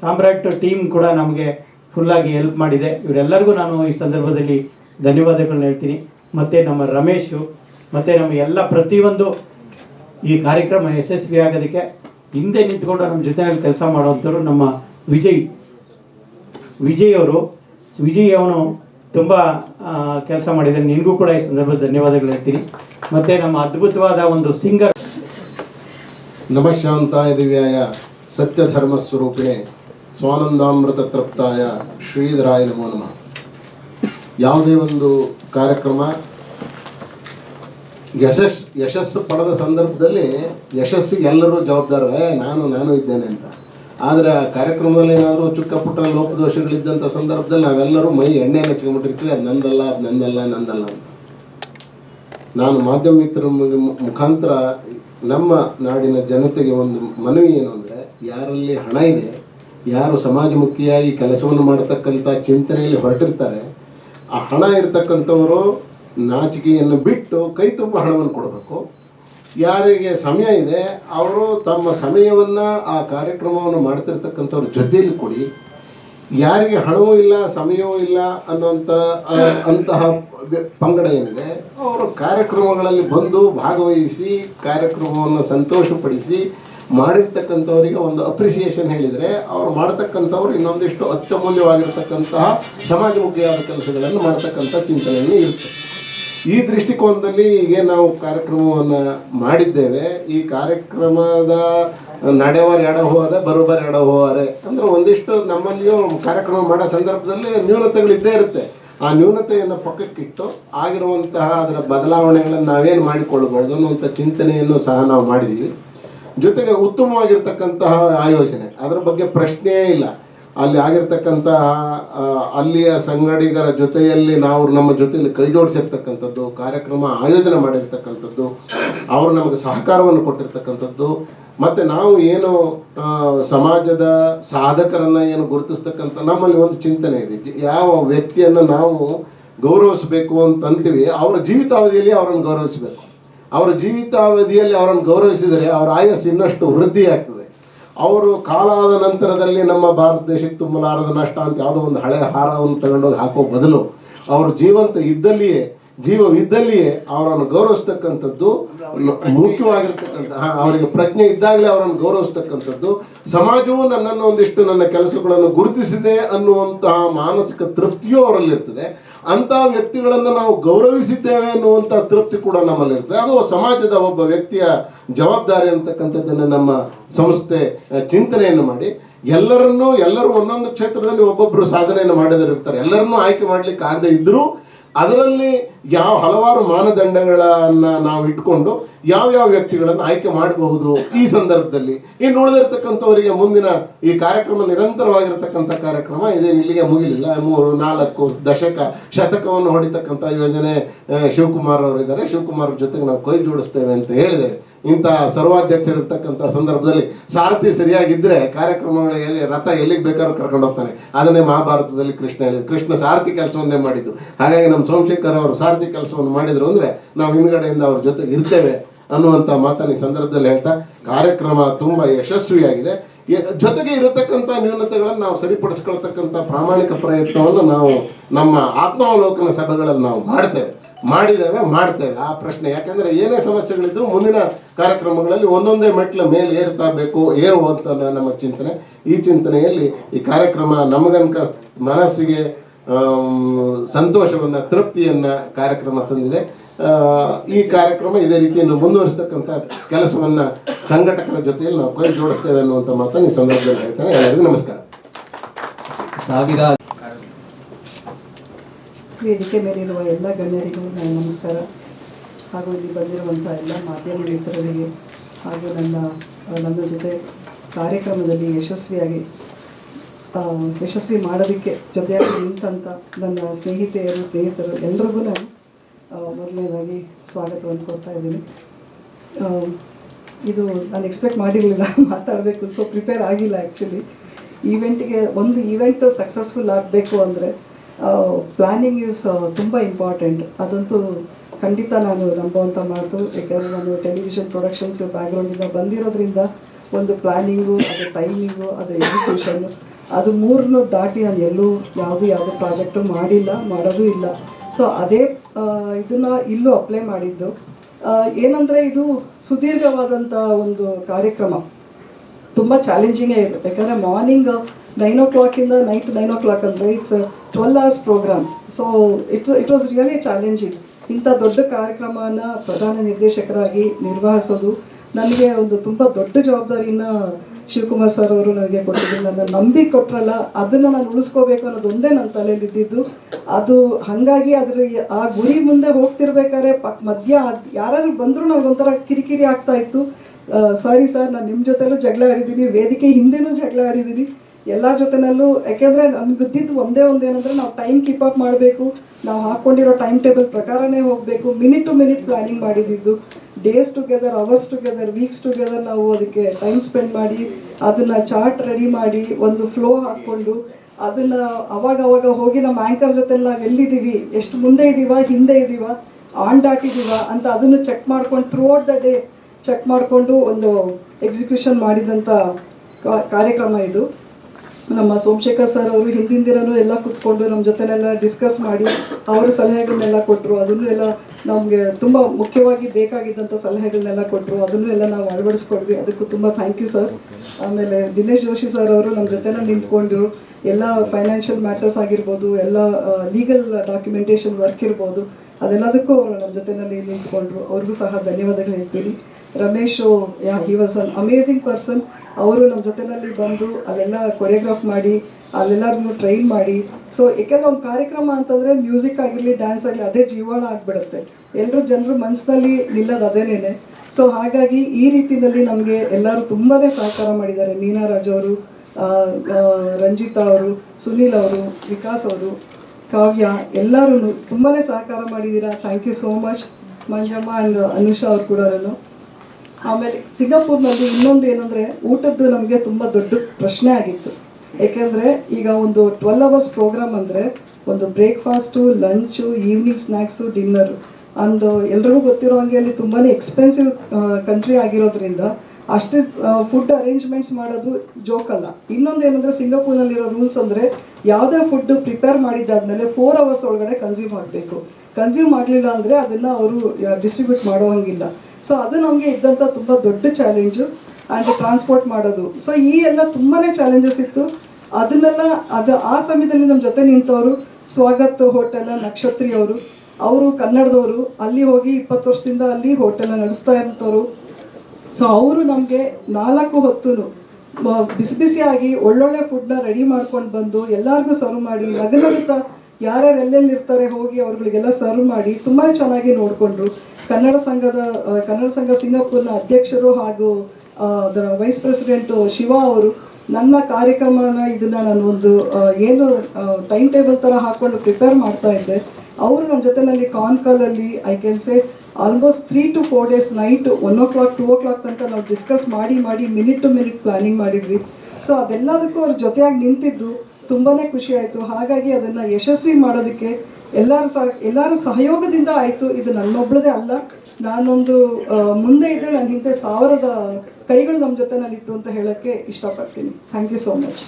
Samrat team ಕೂಡ ನಮಗೆ ಫುಲ್ಲಾಗಿ ಹೆಲ್ಪ್ ಮಾಡಿದೆ. ಇವರೆಲ್ಲರಿಗೂ ನಾನು ಈ ಸಂದರ್ಭದಲ್ಲಿ ಧನ್ಯವಾದಗಳನ್ನ ಹೇಳ್ತೀನಿ. ಮತ್ತು ನಮ್ಮ ರಮೇಶು, ಮತ್ತು ನಮ್ಮ ಎಲ್ಲ ಪ್ರತಿಯೊಂದು ಈ ಕಾರ್ಯಕ್ರಮ ಯಶಸ್ವಿ ಆಗೋದಕ್ಕೆ ಹಿಂದೆ ನಿಂತ್ಕೊಂಡು ನಮ್ಮ ಜೊತೆಯಲ್ಲಿ ಕೆಲಸ ಮಾಡುವಂಥವ್ರು ನಮ್ಮ ವಿಜಯ್. ವಿಜಯ್ ಅವರು, ವಿಜಯ್ ಅವನು ತುಂಬ ಕೆಲಸ ಮಾಡಿದ್ದಾನೆ ನಿನಗೂ ಕೂಡ ಈ ಸಂದರ್ಭದಲ್ಲಿ ಧನ್ಯವಾದಗಳು ಹೇಳ್ತೀನಿ. ಮತ್ತು ನಮ್ಮ ಅದ್ಭುತವಾದ ಒಂದು ಸಿಂಗರ್. ನಮಃಶಾಂತಾಯ ದಿವ್ಯಾಯ ಸತ್ಯಧರ್ಮ ಸ್ವರೂಪಿಣೆ ಸ್ವಾನಂದಾಮೃತ ತೃಪ್ತಾಯ ಶ್ರೀಧರಾಯ ನಮೋ ನಮಃ. ಯಾವುದೇ ಒಂದು ಕಾರ್ಯಕ್ರಮ ಯಶಸ್ ಯಶಸ್ಸು ಪಡೆದ ಸಂದರ್ಭದಲ್ಲಿ ಯಶಸ್ಸಿಗೆ ಎಲ್ಲರೂ ಜವಾಬ್ದಾರರೇ. ನಾನು ನಾನು ಇದ್ದೇನೆ ಅಂತ. ಆದರೆ ಆ ಕಾರ್ಯಕ್ರಮದಲ್ಲಿ ಏನಾದರೂ ಚುಕ್ಕ ಪುಟ್ಟ ಲೋಪದೋಷಗಳಿದ್ದಂಥ ಸಂದರ್ಭದಲ್ಲಿ ನಾವೆಲ್ಲರೂ ಮೈ ಎಣ್ಣೆ ಹಚ್ಕೊಂಡ್ಬಿಟ್ಟಿರ್ತೀವಿ. ಅದು ನಂದಲ್ಲ ಅದು ನಂದಲ್ಲ ನಂದಲ್ಲ ಅಂತ. ನಾನು ಮಾಧ್ಯಮ ಮಿತ್ರ ಮುಖಾಂತರ ನಮ್ಮ ನಾಡಿನ ಜನತೆಗೆ ಒಂದು ಮನವಿ ಏನು ಅಂದರೆ, ಯಾರಲ್ಲಿ ಹಣ ಇದೆ, ಯಾರು ಸಮಾಜಮುಖಿಯಾಗಿ ಕೆಲಸವನ್ನು ಮಾಡತಕ್ಕಂಥ ಚಿಂತನೆಯಲ್ಲಿ ಹೊರಟಿರ್ತಾರೆ ಆ ಹಣ ಇರ್ತಕ್ಕಂಥವರು ನಾಚಿಕೆಯನ್ನು ಬಿಟ್ಟು ಕೈ ತುಂಬ ಹಣವನ್ನು ಕೊಡಬೇಕು. ಯಾರಿಗೆ ಸಮಯ ಇದೆ, ಅವರು ತಮ್ಮ ಸಮಯವನ್ನು ಆ ಕಾರ್ಯಕ್ರಮವನ್ನು ಮಾಡ್ತಿರ್ತಕ್ಕಂಥವ್ರ ಜೊತೆಯಲ್ಲಿ ಕೊಡಿ. ಯಾರಿಗೆ ಹಣವೂ ಇಲ್ಲ, ಸಮಯವೂ ಇಲ್ಲ ಅನ್ನೋಂಥ ಅಂತಹ ಪಂಗಡ ಏನಿದೆ, ಅವರು ಕಾರ್ಯಕ್ರಮಗಳಲ್ಲಿ ಬಂದು ಭಾಗವಹಿಸಿ ಕಾರ್ಯಕ್ರಮವನ್ನು ಸಂತೋಷಪಡಿಸಿ ಮಾಡಿರ್ತಕ್ಕಂಥವರಿಗೆ ಒಂದು ಅಪ್ರಿಸಿಯೇಷನ್ ಹೇಳಿದರೆ, ಅವ್ರು ಮಾಡ್ತಕ್ಕಂಥವ್ರು ಇನ್ನೊಂದಿಷ್ಟು ಅತ್ಯಮೂಲ್ಯವಾಗಿರ್ತಕ್ಕಂತಹ ಸಮಾಜಮುಖಿಯಾದ ಕೆಲಸಗಳನ್ನು ಮಾಡ್ತಕ್ಕಂಥ ಚಿಂತನೆಯನ್ನು ಇರುತ್ತೆ. ಈ ದೃಷ್ಟಿಕೋನದಲ್ಲಿ ಈಗ ನಾವು ಕಾರ್ಯಕ್ರಮವನ್ನು ಮಾಡಿದ್ದೇವೆ. ಈ ಕಾರ್ಯಕ್ರಮದ ನಡೆವರ್ ಎಡ ಹೋದ ಬರೋಬರ್ ಎಡ ಹೋದರೆ ಅಂದರೆ ಒಂದಿಷ್ಟು ನಮ್ಮಲ್ಲಿಯೂ ಕಾರ್ಯಕ್ರಮ ಮಾಡೋ ಸಂದರ್ಭದಲ್ಲಿ ನ್ಯೂನತೆಗಳಿದ್ದೇ ಇರುತ್ತೆ. ಆ ನ್ಯೂನತೆಯನ್ನು ಪಕ್ಕಕ್ಕಿಟ್ಟು ಆಗಿರುವಂತಹ ಅದರ ಬದಲಾವಣೆಗಳನ್ನು ನಾವೇನು ಮಾಡಿಕೊಳ್ಬಾರ್ದು ಅನ್ನುವಂಥ ಚಿಂತನೆಯನ್ನು ಸಹ ನಾವು ಮಾಡಿದ್ದೀವಿ ಜೊತೆಗೆ ಉತ್ತಮವಾಗಿರ್ತಕ್ಕಂತಹ ಆಯೋಜನೆ. ಅದರ ಬಗ್ಗೆ ಪ್ರಶ್ನೆಯೇ ಇಲ್ಲ. ಅಲ್ಲಿ ಆಗಿರ್ತಕ್ಕಂತಹ ಅಲ್ಲಿಯ ಸಂಗಡಿಗರ ಜೊತೆಯಲ್ಲಿ ನಾವು ನಮ್ಮ ಜೊತೆಯಲ್ಲಿ ಕೈ ಜೋಡಿಸಿರ್ತಕ್ಕಂಥದ್ದು ಕಾರ್ಯಕ್ರಮ ಆಯೋಜನೆ ಮಾಡಿರ್ತಕ್ಕಂಥದ್ದು, ಅವರು ನಮಗೆ ಸಹಕಾರವನ್ನು ಕೊಟ್ಟಿರ್ತಕ್ಕಂಥದ್ದು, ಮತ್ತು ನಾವು ಏನು ಸಮಾಜದ ಸಾಧಕರನ್ನು ಏನು ಗುರುತಿಸ್ತಕ್ಕಂಥ ನಮ್ಮಲ್ಲಿ ಒಂದು ಚಿಂತನೆ ಇದೆ. ಯಾವ ವ್ಯಕ್ತಿಯನ್ನು ನಾವು ಗೌರವಿಸಬೇಕು ಅಂತ ಅಂತೀವಿ ಅವರ ಜೀವಿತಾವಧಿಯಲ್ಲಿ ಅವರನ್ನು ಗೌರವಿಸಬೇಕು. ಅವರ ಜೀವಿತಾವಧಿಯಲ್ಲಿ ಅವರನ್ನು ಗೌರವಿಸಿದರೆ ಅವರ ಆಯಸ್ಸು ಇನ್ನಷ್ಟು ವೃದ್ಧಿ ಆಗ್ತದೆ. ಅವರು ಕಾಲಾದ ನಂತರದಲ್ಲಿ ನಮ್ಮ ಭಾರತ ದೇಶಕ್ಕೆ ತುಂಬಲಾರದ ನಷ್ಟ ಅಂತ ಯಾವುದೋ ಒಂದು ಹಳೆ ಹಾರವನ್ನು ತಗೊಂಡೋಗಿ ಹಾಕೋ ಬದಲು ಅವರು ಜೀವಂತ ಇದ್ದಲ್ಲಿಯೇ, ಜೀವವಿದ್ದಲ್ಲಿಯೇ ಅವರನ್ನು ಗೌರವಿಸ್ತಕ್ಕಂಥದ್ದು ಮುಖ್ಯವಾಗಿರ್ತಕ್ಕಂಥ ಅವರಿಗೆ ಪ್ರಜ್ಞೆ ಇದ್ದಾಗಲೇ ಅವರನ್ನು ಗೌರವಿಸ್ತಕ್ಕಂಥದ್ದು. ಸಮಾಜವು ನನ್ನನ್ನು ಒಂದಿಷ್ಟು ನನ್ನ ಕೆಲಸಗಳನ್ನು ಗುರುತಿಸಿದೆ ಅನ್ನುವಂತಹ ಮಾನಸಿಕ ತೃಪ್ತಿಯೂ ಅವರಲ್ಲಿರ್ತದೆ. ಅಂತಹ ವ್ಯಕ್ತಿಗಳನ್ನು ನಾವು ಗೌರವಿಸಿದ್ದೇವೆ ಅನ್ನುವಂಥ ತೃಪ್ತಿ ಕೂಡ ನಮ್ಮಲ್ಲಿರುತ್ತೆ ಅದು ಸಮಾಜದ ಒಬ್ಬ ವ್ಯಕ್ತಿಯ ಜವಾಬ್ದಾರಿ ಅಂತಕ್ಕಂಥದ್ದನ್ನು ನಮ್ಮ ಸಂಸ್ಥೆ ಚಿಂತನೆಯನ್ನು ಮಾಡಿ ಎಲ್ಲರನ್ನೂ ಎಲ್ಲರೂ ಒಂದೊಂದು ಕ್ಷೇತ್ರದಲ್ಲಿ ಒಬ್ಬೊಬ್ಬರು ಸಾಧನೆಯನ್ನು ಮಾಡಿದರಿರ್ತಾರೆ ಎಲ್ಲರನ್ನೂ ಆಯ್ಕೆ ಮಾಡ್ಲಿಕ್ಕೆ ಆಗದೆ ಇದ್ದರೂ ಅದರಲ್ಲಿ ಯಾವ ಹಲವಾರು ಮಾನದಂಡಗಳನ್ನು ನಾವು ಇಟ್ಕೊಂಡು ಯಾವ ಯಾವ ವ್ಯಕ್ತಿಗಳನ್ನು ಆಯ್ಕೆ ಮಾಡಬಹುದು ಈ ಸಂದರ್ಭದಲ್ಲಿ. ಇನ್ನು ಉಳಿದಿರ್ತಕ್ಕಂಥವರಿಗೆ ಮುಂದಿನ ಈ ಕಾರ್ಯಕ್ರಮ ನಿರಂತರವಾಗಿರತಕ್ಕಂಥ ಕಾರ್ಯಕ್ರಮ ಇದೇನು ಇಲ್ಲಿಗೆ ಮುಗಿಲಿಲ್ಲ. ಮೂರು, ನಾಲ್ಕು ದಶಕ, ಶತಕವನ್ನು ಹೊಡಿತಕ್ಕಂಥ ಯೋಜನೆ ಶಿವಕುಮಾರ್ ಅವರಿದ್ದಾರೆ. ಶಿವಕುಮಾರ್ ಜೊತೆಗೆ ನಾವು ಕೈ ಜೋಡಿಸ್ತೇವೆ ಅಂತ ಹೇಳಿದ್ದೇವೆ ಇಂಥ ಸರ್ವಾಧ್ಯಕ್ಷರಿರ್ತಕ್ಕಂಥ ಸಂದರ್ಭದಲ್ಲಿ ಸಾರಥಿ ಸರಿಯಾಗಿದ್ದರೆ ಕಾರ್ಯಕ್ರಮಗಳಲ್ಲಿ ರಥ ಎಲ್ಲಿಗೆ ಬೇಕಾದ್ರೂ ಕರ್ಕೊಂಡು ಹೋಗ್ತಾನೆ. ಅದನ್ನೇ ಮಹಾಭಾರತದಲ್ಲಿ ಕೃಷ್ಣ ಹೇಳಿದ್ರು ಕೃಷ್ಣ ಸಾರಥಿ ಕೆಲಸವನ್ನೇ ಮಾಡಿದ್ದು. ಹಾಗಾಗಿ ನಮ್ಮ ಸೋಮಶೇಖರ್ ಅವರು ಸಾರಥಿ ಕೆಲಸವನ್ನು ಮಾಡಿದ್ರು ಅಂದರೆ ನಾವು ಹಿಂದ್ಗಡೆಯಿಂದ ಅವ್ರ ಜೊತೆಗೆ ಇರ್ತೇವೆ ಅನ್ನುವಂಥ ಮಾತನ್ನು ಸಂದರ್ಭದಲ್ಲಿ ಹೇಳ್ತಾ, ಕಾರ್ಯಕ್ರಮ ತುಂಬ ಯಶಸ್ವಿಯಾಗಿದೆ. ಜೊತೆಗೆ ಇರತಕ್ಕಂಥ ನ್ಯೂನತೆಗಳನ್ನು ನಾವು ಸರಿಪಡಿಸ್ಕೊಳ್ತಕ್ಕಂಥ ಪ್ರಾಮಾಣಿಕ ಪ್ರಯತ್ನವನ್ನು ನಾವು ನಮ್ಮ ಆತ್ಮಾವಲೋಕನ ಸಭೆಗಳಲ್ಲಿ ನಾವು ಮಾಡ್ತೇವೆ. ಮಾಡಿದ್ದೇವೆ ಮಾಡ್ತೇವೆ ಆ ಪ್ರಶ್ನೆ. ಯಾಕಂದ್ರೆ ಏನೇ ಸಮಸ್ಯೆಗಳಿದ್ರು ಮುಂದಿನ ಕಾರ್ಯಕ್ರಮಗಳಲ್ಲಿ ಒಂದೊಂದೇ ಮೆಟ್ಲ ಮೇಲೆ ಏರ್ತಾ ಬೇಕು ಏರುವಂತ ನಮ್ಮ ಚಿಂತನೆ. ಈ ಚಿಂತನೆಯಲ್ಲಿ ಈ ಕಾರ್ಯಕ್ರಮ ನಮಗನ್ಕ ಮನಸ್ಸಿಗೆ ಸಂತೋಷವನ್ನು, ತೃಪ್ತಿಯನ್ನ ಕಾರ್ಯಕ್ರಮ ತಂದಿದೆ. ಈ ಕಾರ್ಯಕ್ರಮ ಇದೇ ರೀತಿಯನ್ನು ಮುಂದುವರಿಸ್ತಕ್ಕಂಥ ಕೆಲಸವನ್ನು ಸಂಘಟಕರ ಜೊತೆಯಲ್ಲಿ ನಾವು ಕೈ ಜೋಡಿಸ್ತೇವೆ ಅನ್ನುವಂಥ ಮಾತನ್ನು ಈ ಸಂದರ್ಭದಲ್ಲಿ ಹೇಳ್ತೇನೆ. ಎಲ್ಲರಿಗೂ ನಮಸ್ಕಾರ. ಸಾವಿರ ವೇದಿಕೆ ಮೇಲಿರುವ ಎಲ್ಲ ಗಣ್ಯರಿಗೂ ನನ್ನ ನಮಸ್ಕಾರ. ಹಾಗೂ ಇಲ್ಲಿ ಬಂದಿರುವಂಥ ಎಲ್ಲ ಮಾಧ್ಯಮ ಮಿತ್ರರಿಗೆ ಹಾಗೂ ನನ್ನ ನನ್ನ ಜೊತೆ ಕಾರ್ಯಕ್ರಮದಲ್ಲಿ ಯಶಸ್ವಿಯಾಗಿ ಯಶಸ್ವಿ ಮಾಡೋದಕ್ಕೆ ಜೊತೆಯಾಗಿ ನಿಂತಂಥ ನನ್ನ ಸ್ನೇಹಿತೆಯರು, ಸ್ನೇಹಿತರು ಎಲ್ರಿಗೂ ನಾನು ಮೊದಲನೇದಾಗಿ ಸ್ವಾಗತವನ್ನು ಕೊಡ್ತಾ ಇದ್ದೀನಿ. ಇದು ನಾನು ಎಕ್ಸ್ಪೆಕ್ಟ್ ಮಾಡಿರಲಿಲ್ಲ, ಮಾತಾಡಬೇಕು ಸೊ ಪ್ರಿಪೇರ್ ಆಗಿಲ್ಲ ಆ್ಯಕ್ಚುಲಿ ಈವೆಂಟಿಗೆ ಒಂದು ಈವೆಂಟ್ ಸಕ್ಸಸ್ಫುಲ್ ಆಗಬೇಕು ಅಂದರೆ ಪ್ಲ್ಯಾನಿಂಗ್ ಈಸ್ ತುಂಬ ಇಂಪಾರ್ಟೆಂಟ್ ಅದಂತೂ ಖಂಡಿತ ನಾನು ನಂಬುವಂಥ ಮಾತು ಯಾಕಂದರೆ ನಾನು ಟೆಲಿವಿಷನ್ ಪ್ರೊಡಕ್ಷನ್ಸ್ ಬ್ಯಾಕ್ಗ್ರೌಂಡಿಂದ ಬಂದಿರೋದ್ರಿಂದ ಒಂದು ಪ್ಲ್ಯಾನಿಂಗು ಅದು ಟೈಮಿಂಗು ಅದು ಎಜುಕೇಷನ್ನು ಅದು ಮೂರನ್ನು ದಾಟಿ ನಾನು ಎಲ್ಲೂ ಯಾವುದು ಯಾವುದೇ ಪ್ರಾಜೆಕ್ಟು ಮಾಡಿಲ್ಲ, ಮಾಡೋದು ಇಲ್ಲ. ಸೊ ಅದೇ ಇದನ್ನು ಇಲ್ಲೂ ಅಪ್ಲೈ ಮಾಡಿದ್ದು. ಏನಂದ್ರೆ ಇದು ಸುದೀರ್ಘವಾದಂಥ ಒಂದು ಕಾರ್ಯಕ್ರಮ. ತುಂಬ ಚಾಲೆಂಜಿಂಗೇ ಇದೆ. ಯಾಕಂದರೆ ಮಾರ್ನಿಂಗ್ ನೈನ್ ಓ ಕ್ಲಾಕಿಂದ ನೈಟ್ ನೈನ್ ಓ ಕ್ಲಾಕ್ ಅಂದರೆ it's twelve hours program so it it was really challenging ಇಂಥ ದೊಡ್ಡ ಕಾರ್ಯಕ್ರಮನ ಪ್ರಧಾನ ನಿರ್ದೇಶಕರಾಗಿ ನಿರ್ವಹಿಸೋದು ನನಗೆ ಒಂದು ತುಂಬ ದೊಡ್ಡ ಜವಾಬ್ದಾರಿನ ಶಿವಕುಮಾರ್ ಸರ್ ಅವರು ನನಗೆ ಕೊಟ್ಟಿದ್ದು ನನ್ನ ನಂಬಿ ಕೊಟ್ರಲ್ಲ, ಅದನ್ನು ನಾನು ಉಳಿಸ್ಕೋಬೇಕು ಅನ್ನೋದು ಒಂದೇ ನನ್ನ ತಲೆಯಲ್ಲಿ ಇದ್ದಿದ್ದು ಅದು ಹಾಗಾಗಿ ಅದ್ರ ಆ ಗುರಿ ಮುಂದೆ ಹೋಗ್ತಿರ್ಬೇಕಾದ್ರೆ ಪಕ್ ಮಧ್ಯ ಯಾರಾದರೂ ಯಾರಾದ್ರೂ ಬಂದರೂ ನನಗೊಂಥರ ಕಿರಿಕಿರಿ ಆಗ್ತಾ ಇತ್ತು. ಸಾರಿ ಸರ್ ನಾನು ನಿಮ್ಮ ಜೊತೆಲೂ ಜಗಳ ಆಡಿದ್ದೀನಿ ವೇದಿಕೆ ಹಿಂದೆನೂ ಜಗಳ ಆಡಿದ್ದೀನಿ ಎಲ್ಲ ಜೊತೆನಲ್ಲೂ, ಯಾಕೆಂದರೆ ನಮ್ಗೆ ಗೊತ್ತಿದ್ದು ಒಂದೇ ಒಂದು ಏನಂದರೆ ನಾವು ಟೈಮ್ ಕೀಪ್ ಅಪ್ ಮಾಡಬೇಕು, ನಾವು ಹಾಕ್ಕೊಂಡಿರೋ ಟೈಮ್ ಟೇಬಲ್ ಪ್ರಕಾರನೇ ಹೋಗಬೇಕು ಮಿನಿಟ್ ಟು ಮಿನಿಟ್ ಪ್ಲ್ಯಾನಿಂಗ್ ಮಾಡಿದ್ದು days together hours together weeks together ನಾವು ಅದಕ್ಕೆ ಟೈಮ್ ಸ್ಪೆಂಡ್ ಮಾಡಿ, ಅದನ್ನು ಚಾರ್ಟ್ ರೆಡಿ ಮಾಡಿ, ಒಂದು ಫ್ಲೋ ಹಾಕ್ಕೊಂಡು, ಅದನ್ನು ಅವಾಗ ಅವಾಗ ಹೋಗಿ ನಮ್ಮ ಆ್ಯಂಕರ್ ಜೊತೆ ನಾವು ಎಲ್ಲಿದ್ದೀವಿ ಎಷ್ಟು ಮುಂದೆ ಇದ್ದೀವ ಹಿಂದೆ ಇದ್ದೀವ ಆನ್ ದಾಟಿದ್ದೀವ ಅಂತ ಅದನ್ನು ಚೆಕ್ ಮಾಡ್ಕೊಂಡು throughout the day check ಮಾಡಿಕೊಂಡು ಒಂದು ಎಕ್ಸಿಕ್ಯೂಷನ್ ಮಾಡಿದಂಥ ಕಾರ್ಯಕ್ರಮ ಇದು. ನಮ್ಮ ಸೋಮಶೇಖರ್ ಸರ್ ಅವರು ಹಿಂದಿನ ದಿನನೂ ಎಲ್ಲ ಕೂತ್ಕೊಂಡು ನಮ್ಮ ಜೊತೆನೆಲ್ಲ ಡಿಸ್ಕಸ್ ಮಾಡಿ ಅವರ ಸಲಹೆಗಳನ್ನೆಲ್ಲ ಕೊಟ್ಟರು ಅದನ್ನು ಎಲ್ಲ ನಮಗೆ ತುಂಬ ಮುಖ್ಯವಾಗಿ ಬೇಕಾಗಿದ್ದಂಥ ಸಲಹೆಗಳನ್ನೆಲ್ಲ ಕೊಟ್ಟರು ಅದನ್ನು ಎಲ್ಲ ನಾವು ಅಳವಡಿಸ್ಕೊಂಡ್ವಿ. ಅದಕ್ಕೂ ತುಂಬ ಥ್ಯಾಂಕ್ ಯು ಸರ್ ಆಮೇಲೆ ದಿನೇಶ್ ಜೋಶಿ ಸರ್ ಅವರು ನಮ್ಮ ಜೊತೆನೇ ನಿಂತ್ಕೊಂಡ್ರು ಎಲ್ಲ ಫೈನಾನ್ಷಿಯಲ್ ಮ್ಯಾಟರ್ಸ್ ಆಗಿರ್ಬೋದು, ಎಲ್ಲ ಲೀಗಲ್ ಡಾಕ್ಯುಮೆಂಟೇಷನ್ ವರ್ಕ್ ಇರ್ಬೋದು, ಅದೆಲ್ಲದಕ್ಕೂ ಅವರು ನಮ್ಮ ಜೊತೆನಲ್ಲಿ ನಿಂತ್ಕೊಂಡ್ರು. ಅವ್ರಿಗೂ ಸಹ ಧನ್ಯವಾದಗಳು ಹೇಳ್ತೀನಿ. Ramesh yeah he was an amazing person ಅವರು ನಮ್ಮ ಜೊತೆನಲ್ಲಿ ಬಂದು ಅಲ್ಲೆಲ್ಲ ಕೊರಿಯೋಗ್ರಾಫ್ ಮಾಡಿ ಅಲ್ಲೆಲ್ಲರನ್ನು ಟ್ರೈನ್ ಮಾಡಿ. ಸೊ ಏಕೆಂದ್ರೆ ಒಂದು ಕಾರ್ಯಕ್ರಮ ಅಂತಂದರೆ ಮ್ಯೂಸಿಕ್ ಆಗಿರಲಿ ಡ್ಯಾನ್ಸ್ ಆಗಲಿ ಅದೇ ಜೀವನ ಆಗಿಬಿಡುತ್ತೆ. ಎಲ್ಲರೂ ಜನರು ಮನಸ್ಸಿನಲ್ಲಿ ನಿಲ್ಲೋದು ಅದೇನೇ ಸೊ ಹಾಗಾಗಿ ಈ ರೀತಿಯಲ್ಲಿ ನಮಗೆ ಎಲ್ಲರೂ ತುಂಬಾ ಸಹಕಾರ ಮಾಡಿದ್ದಾರೆ. ಮೀನಾ ರಾಜ್ ಅವರು ರಂಜಿತಾ ಅವರು, ಸುನೀಲ್ ಅವರು, ವಿಕಾಸ್ ಅವರು, ಕಾವ್ಯ ಎಲ್ಲರೂ ತುಂಬಾ ಸಹಕಾರ ಮಾಡಿದ್ದೀರಾ. Thank you so much Manjamma and Anusha ಅವರು ಕೂಡ ಆಮೇಲೆ ಸಿಂಗಾಪುರ್ನಲ್ಲಿ ಇನ್ನೊಂದು ಏನಂದರೆ ಊಟದ್ದು ನಮಗೆ ತುಂಬ ದೊಡ್ಡ ಪ್ರಶ್ನೆ ಆಗಿತ್ತು. ಏಕೆಂದರೆ ಈಗ ಒಂದು ಟ್ವೆಲ್ ಅವರ್ಸ್ ಪ್ರೋಗ್ರಾಮ್ ಅಂದರೆ ಒಂದು breakfast lunch evening snacks dinner ಅಂದು ಎಲ್ರಿಗೂ ಗೊತ್ತಿರೋ ಹಾಗೆ ಅಲ್ಲಿ ತುಂಬಾ ಎಕ್ಸ್ಪೆನ್ಸಿವ್ ಕಂಟ್ರಿ ಆಗಿರೋದ್ರಿಂದ ಅಷ್ಟು ಫುಡ್ ಅರೇಂಜ್ಮೆಂಟ್ಸ್ ಮಾಡೋದು ಜೋಕ್ ಅಲ್ಲ. ಇನ್ನೊಂದು ಏನಂದರೆ ಸಿಂಗಾಪುರ್ನಲ್ಲಿರೋ ರೂಲ್ಸ್ ಅಂದರೆ ಯಾವುದೇ ಫುಡ್ ಪ್ರಿಪೇರ್ ಮಾಡಿದ್ದಾದಮೇಲೆ ಫೋರ್ ಅವರ್ಸ್ ಒಳಗಡೆ ಕನ್ಸ್ಯೂಮ್ ಮಾಡಬೇಕು. ಕನ್ಸ್ಯೂಮ್ ಆಗಲಿಲ್ಲ ಅಂದರೆ ಅದನ್ನು ಅವರು ಡಿಸ್ಟ್ರಿಬ್ಯೂಟ್ ಮಾಡೋ ಹಂಗಿಲ್ಲ. ಸೊ ಅದು ನಮಗೆ ಇದ್ದಂಥ ತುಂಬ ದೊಡ್ಡ ಚಾಲೆಂಜು ಆ್ಯಂಡ್ ಟ್ರಾನ್ಸ್ಪೋರ್ಟ್ ಮಾಡೋದು. ಸೊ ಈ ಎಲ್ಲ ತುಂಬಾ ಚಾಲೆಂಜಸ್ ಇತ್ತು. ಅದನ್ನೆಲ್ಲ, ಅದು ಆ ಸಮಯದಲ್ಲಿ ನಮ್ಮ ಜೊತೆ ನಿಂತವರು, ಸ್ವಾಗತ್ ಹೋಟೆಲ ನಕ್ಷತ್ರಿ ಅವರು. ಕನ್ನಡದವರು. ಅಲ್ಲಿ ಹೋಗಿ ಇಪ್ಪತ್ತು ವರ್ಷದಿಂದ ಅಲ್ಲಿ ಹೋಟೆಲ್ ನಡೆಸ್ತಾ ಇರ್ತವರು. ಸೊ ಅವರು ನಮಗೆ ನಾಲ್ಕು ಹೊತ್ತು ಬಿಸಿ ಬಿಸಿಯಾಗಿ ಒಳ್ಳೊಳ್ಳೆ ಫುಡ್ನ ರೆಡಿ ಮಾಡ್ಕೊಂಡು ಬಂದು ಎಲ್ಲರಿಗೂ ಸರ್ವ್ ಮಾಡಿ ನಗನಗುತ್ತಾ ಯಾರ್ಯಾರು ಎಲ್ಲೆಲ್ಲಿರ್ತಾರೆ ಹೋಗಿ ಅವ್ರಗಳಿಗೆಲ್ಲ ಸರ್ವ್ ಮಾಡಿ ತುಂಬಾ ಚೆನ್ನಾಗಿ ನೋಡಿಕೊಂಡ್ರು. ಕನ್ನಡ ಸಂಘದ ಕನ್ನಡ ಸಂಘ ಸಿಂಗಾಪುರ್ನ ಅಧ್ಯಕ್ಷರು ಹಾಗೂ ಅದರ ವೈಸ್ ಪ್ರೆಸಿಡೆಂಟು ಶಿವ ಅವರು ನನ್ನ ಕಾರ್ಯಕ್ರಮನ ಇದನ್ನ ನಾನು ಒಂದು ಏನು ಟೈಮ್ ಟೇಬಲ್ ಥರ ಹಾಕೊಂಡು ಪ್ರಿಪೇರ್ ಮಾಡ್ತಾ ಇದ್ದೆ. ಅವರು ನನ್ನ ಜೊತೆನಲ್ಲಿ ಕಾನ್ ಕಾಲಲ್ಲಿ I can say almost three to four days night one o'clock two o'clock ತನಕ ನಾವು ಡಿಸ್ಕಸ್ ಮಾಡಿ ಮಾಡಿ ಮಿನಿಟ್ ಟು ಮಿನಿಟ್ ಪ್ಲಾನಿಂಗ್ ಮಾಡಿದ್ವಿ. ಸೊ ಅದೆಲ್ಲದಕ್ಕೂ ಅವ್ರ ಜೊತೆಯಾಗಿ ನಿಂತಿದ್ದು ತುಂಬಾ ಖುಷಿ ಆಯಿತು. ಹಾಗಾಗಿ ಅದನ್ನು ಯಶಸ್ವಿ ಮಾಡೋದಕ್ಕೆ ಎಲ್ಲರ ಸಹ, ಎಲ್ಲರ ಸಹಯೋಗದಿಂದ ಆಯಿತು. ಇದು ನನ್ನೊಬ್ಳದೇ ಅಲ್ಲ. ನಾನೊಂದು ಮುಂದೆ ಇದ್ದರೆ ನನ್ನ ಹಿಂದೆ ಸಾವಿರದ ಕೈಗಳು ನಮ್ಮ ಜೊತೆ ಜೊತೆನಲ್ಲಿತ್ತು ಅಂತ ಹೇಳೋಕ್ಕೆ ಇಷ್ಟಪಡ್ತೀನಿ. ಥ್ಯಾಂಕ್ ಯು ಸೋ ಮಚ್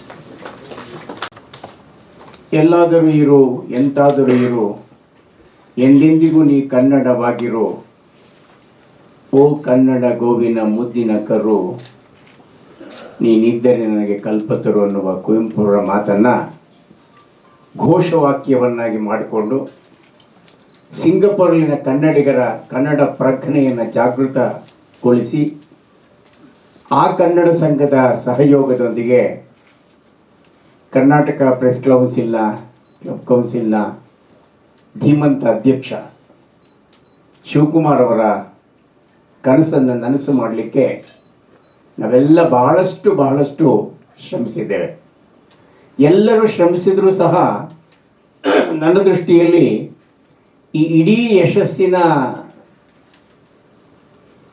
ಎಲ್ಲಾದರೂ ಇರು, ಎಂತಾದರೂ ಇರು. ಎಂದೆಂದಿಗೂ ನೀ ಕನ್ನಡವಾಗಿರು. ಓ ಕನ್ನಡ ಗೋವಿನ ಮುದ್ದಿನ ಕರು. ನೀನಿದ್ದರೆ ನನಗೆ ಕಲ್ಪತರು ಅನ್ನುವ ಕುವೆಂಪುರ ಮಾತನ್ನು ಘೋಷವಾಕ್ಯವನ್ನಾಗಿ ಮಾಡಿಕೊಂಡು ಸಿಂಗಪುರಲಿನ ಕನ್ನಡಿಗರ ಕನ್ನಡ ಪ್ರಜ್ಞೆಯನ್ನು ಜಾಗೃತಗೊಳಿಸಿ ಆ ಕನ್ನಡ ಸಂಘದ ಸಹಯೋಗದೊಂದಿಗೆ ಕರ್ನಾಟಕ ಪ್ರೆಸ್ ಕೌನ್ಸಿಲ್ನ ಕ್ಲಬ್ ಕೌನ್ಸಿಲ್ನ ಧೀಮಂತ ಅಧ್ಯಕ್ಷ ಶಿವಕುಮಾರ್ ಅವರ ಕನಸನ್ನು ನನಸು ಮಾಡಲಿಕ್ಕೆ ನಾವೆಲ್ಲ ಬಹಳಷ್ಟು ಬಹಳಷ್ಟು ಶ್ರಮಿಸಿದ್ದೇವೆ. ಎಲ್ಲರೂ ಶ್ರಮಿಸಿದರೂ ಸಹ ನನ್ನ ದೃಷ್ಟಿಯಲ್ಲಿ ಈ ಇಡೀ ಯಶಸ್ಸಿನ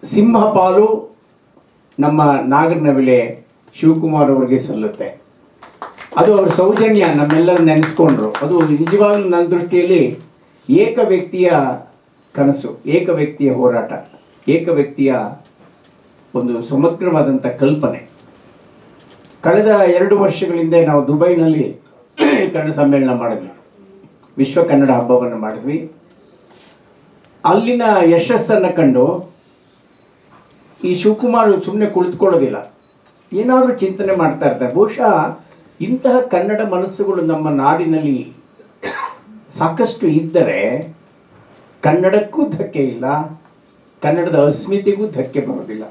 ಸಿಂಹಪಾಲು ನಮ್ಮ ನಾಗರನವಿಲೆ ಶಿವಕುಮಾರ್ ಅವರಿಗೆ ಸಲ್ಲುತ್ತೆ. ಅದು ಅವ್ರ ಸೌಜನ್ಯ ನಮ್ಮೆಲ್ಲರೂ ನೆನೆಸ್ಕೊಂಡ್ರು. ಅದು ನಿಜವಾಗ್ಲೂ ನನ್ನ ದೃಷ್ಟಿಯಲ್ಲಿ ಏಕ ವ್ಯಕ್ತಿಯ ಕನಸು, ಏಕ ವ್ಯಕ್ತಿಯ ಹೋರಾಟ, ಏಕ ವ್ಯಕ್ತಿಯ ಒಂದು ಸಮಗ್ರವಾದಂಥ ಕಲ್ಪನೆ. ಕಳೆದ ಎರಡು ವರ್ಷಗಳಿಂದ ನಾವು ದುಬೈನಲ್ಲಿ ಕನ್ನಡ ಸಮ್ಮೇಳನ ಮಾಡಿದ್ವಿ. ವಿಶ್ವ ಕನ್ನಡ ಹಬ್ಬವನ್ನು ಮಾಡಿದ್ವಿ. ಅಲ್ಲಿನ ಯಶಸ್ಸನ್ನು ಕಂಡು ಈ ಶಿವಕುಮಾರ್ ಸುಮ್ಮನೆ ಕುಳಿತುಕೊಳ್ಳೋದಿಲ್ಲ. ಏನಾದರೂ ಚಿಂತನೆ ಮಾಡ್ತಾ ಇರ್ತಾರೆ. ಬಹುಶಃ ಇಂತಹ ಕನ್ನಡ ಮನಸ್ಸುಗಳು ನಮ್ಮ ನಾಡಿನಲ್ಲಿ ಸಾಕಷ್ಟು ಇದ್ದರೆ ಕನ್ನಡಕ್ಕೂ ಧಕ್ಕೆ ಇಲ್ಲ, ಕನ್ನಡದ ಅಸ್ಮಿತೆಗೂ ಧಕ್ಕೆ ಬರೋದಿಲ್ಲ.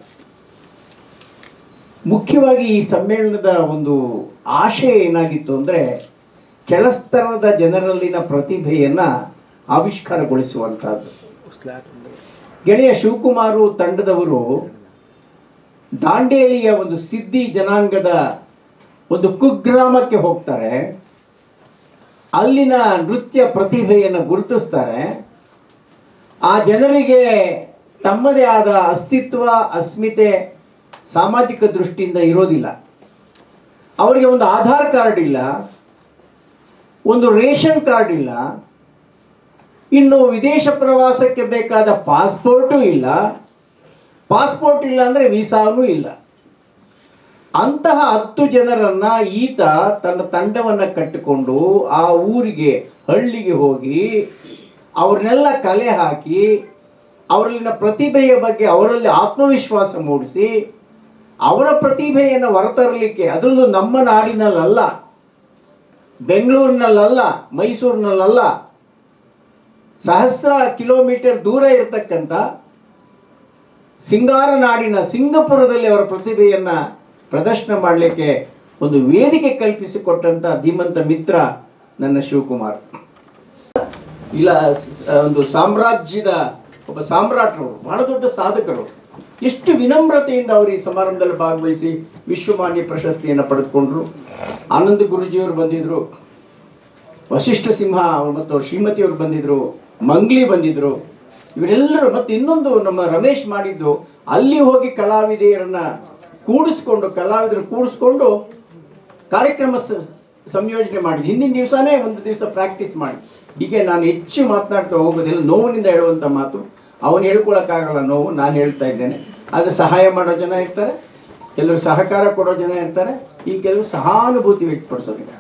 ಮುಖ್ಯವಾಗಿ ಈ ಸಮ್ಮೇಳನದ ಒಂದು ಆಶಯ ಏನಾಗಿತ್ತು ಅಂದರೆ ಕೆಲಸ್ತರದ ಜನರಲ್ಲಿನ ಪ್ರತಿಭೆಯನ್ನು ಆವಿಷ್ಕಾರಗೊಳಿಸುವಂಥದ್ದು ಗೆಳೆಯ ಶಿವಕುಮಾರು ತಂಡದವರು ದಾಂಡೇಲಿಯ ಒಂದು ಸಿದ್ಧಿ ಜನಾಂಗದ ಒಂದು ಕುಗ್ರಾಮಕ್ಕೆ ಹೋಗ್ತಾರೆ. ಅಲ್ಲಿನ ನೃತ್ಯ ಪ್ರತಿಭೆಯನ್ನು ಗುರುತಿಸ್ತಾರೆ. ಆ ಜನರಿಗೆ ತಮ್ಮದೇ ಆದ ಅಸ್ತಿತ್ವ, ಅಸ್ಮಿತೆ ಸಾಮಾಜಿಕ ದೃಷ್ಟಿಯಿಂದ ಇರೋದಿಲ್ಲ. ಅವರಿಗೆ ಒಂದು ಆಧಾರ್ ಕಾರ್ಡ್ ಇಲ್ಲ, ಒಂದು ರೇಷನ್ ಕಾರ್ಡ್ ಇಲ್ಲ, ಇನ್ನು ವಿದೇಶ ಪ್ರವಾಸಕ್ಕೆ ಬೇಕಾದ ಪಾಸ್ಪೋರ್ಟು ಇಲ್ಲ, ಪಾಸ್ಪೋರ್ಟ್ ಇಲ್ಲ ಅಂದರೆ ವೀಸಾನೂ ಇಲ್ಲ. ಅಂತಹ ಹತ್ತು ಜನರನ್ನ ಈತ ತನ್ನ ತಂಡವನ್ನು ಕಟ್ಟಿಕೊಂಡು ಆ ಊರಿಗೆ, ಹಳ್ಳಿಗೆ ಹೋಗಿ ಅವ್ರನ್ನೆಲ್ಲ ಕಲೆ ಹಾಕಿ, ಅವರಲ್ಲಿನ ಪ್ರತಿಭೆಯ ಬಗ್ಗೆ ಅವರಲ್ಲಿ ಆತ್ಮವಿಶ್ವಾಸ ಮೂಡಿಸಿ ಅವರ ಪ್ರತಿಭೆಯನ್ನು ಹೊರತರಲಿಕ್ಕೆ ಅದರಲ್ಲೂ ನಮ್ಮ ನಾಡಿನಲ್ಲಲ್ಲ, ಬೆಂಗಳೂರಿನಲ್ಲಲ್ಲ, ಮೈಸೂರಿನಲ್ಲಲ್ಲ, ಸಹಸ್ರ ಕಿಲೋಮೀಟರ್ ದೂರ ಇರತಕ್ಕಂಥ ಸಿಂಗಾರ ನಾಡಿನ ಸಿಂಗಪುರದಲ್ಲಿ ಅವರ ಪ್ರತಿಭೆಯನ್ನು ಪ್ರದರ್ಶನ ಮಾಡಲಿಕ್ಕೆ ಒಂದು ವೇದಿಕೆ ಕಲ್ಪಿಸಿಕೊಟ್ಟಂಥ ಧೀಮಂತ ಮಿತ್ರ ನನ್ನ ಶಿವಕುಮಾರ್. ಇಲ್ಲ ಒಂದು ಸಾಮ್ರಾಜ್ಯದ ಒಬ್ಬ ಸಾಮ್ರಾಟರು, ಬಹಳ ದೊಡ್ಡ ಸಾಧಕರು. ಎಷ್ಟು ವಿನಮ್ರತೆಯಿಂದ ಅವರು ಈ ಸಮಾರಂಭದಲ್ಲಿ ಭಾಗವಹಿಸಿ ವಿಶ್ವಮಾನ್ಯ ಪ್ರಶಸ್ತಿಯನ್ನು ಪಡೆದುಕೊಂಡ್ರು. ಆನಂದ ಗುರುಜಿಯವರು ಬಂದಿದ್ರು ವಶಿಷ್ಠ ಸಿಂಹ ಅವ್ರು ಮತ್ತು ಅವ್ರ ಶ್ರೀಮತಿಯವರು ಬಂದಿದ್ರು, ಮಂಗ್ಲಿ ಬಂದಿದ್ರು. ಇವರೆಲ್ಲರೂ ಮತ್ತು ಇನ್ನೊಂದು ನಮ್ಮ ರಮೇಶ್ ಮಾಡಿದ್ದು, ಅಲ್ಲಿ ಹೋಗಿ ಕಲಾವಿದೆಯರನ್ನ ಕೂಡಿಸ್ಕೊಂಡು, ಕಲಾವಿದರು ಕೂಡಿಸ್ಕೊಂಡು ಕಾರ್ಯಕ್ರಮ ಸಂಯೋಜನೆ ಮಾಡಿ ಹಿಂದಿನ ದಿವಸನೇ ಒಂದು ದಿವಸ ಪ್ರಾಕ್ಟೀಸ್ ಮಾಡಿ. ಹೀಗೆ ನಾನು ಹೆಚ್ಚು ಮಾತನಾಡ್ತಾ ಹೋಗೋದಿಲ್ಲ, ನೋವಿನಿಂದ ಹೇಳುವಂಥ ಮಾತು. ಅವನು ಹೇಳ್ಕೊಳಕ್ಕಾಗಲ್ಲ ನೋವು ನಾನು ಹೇಳ್ತಾ ಇದ್ದೇನೆ. ಆದರೆ ಸಹಾಯ ಮಾಡೋ ಜನ ಇರ್ತಾರೆ ಕೆಲವರು ಸಹಕಾರ ಕೊಡೋ ಜನ ಇರ್ತಾರೆ ಈ ಕೆಲವರು ಸಹಾನುಭೂತಿ ವ್ಯಕ್ತಪಡಿಸೋದಿಲ್ಲ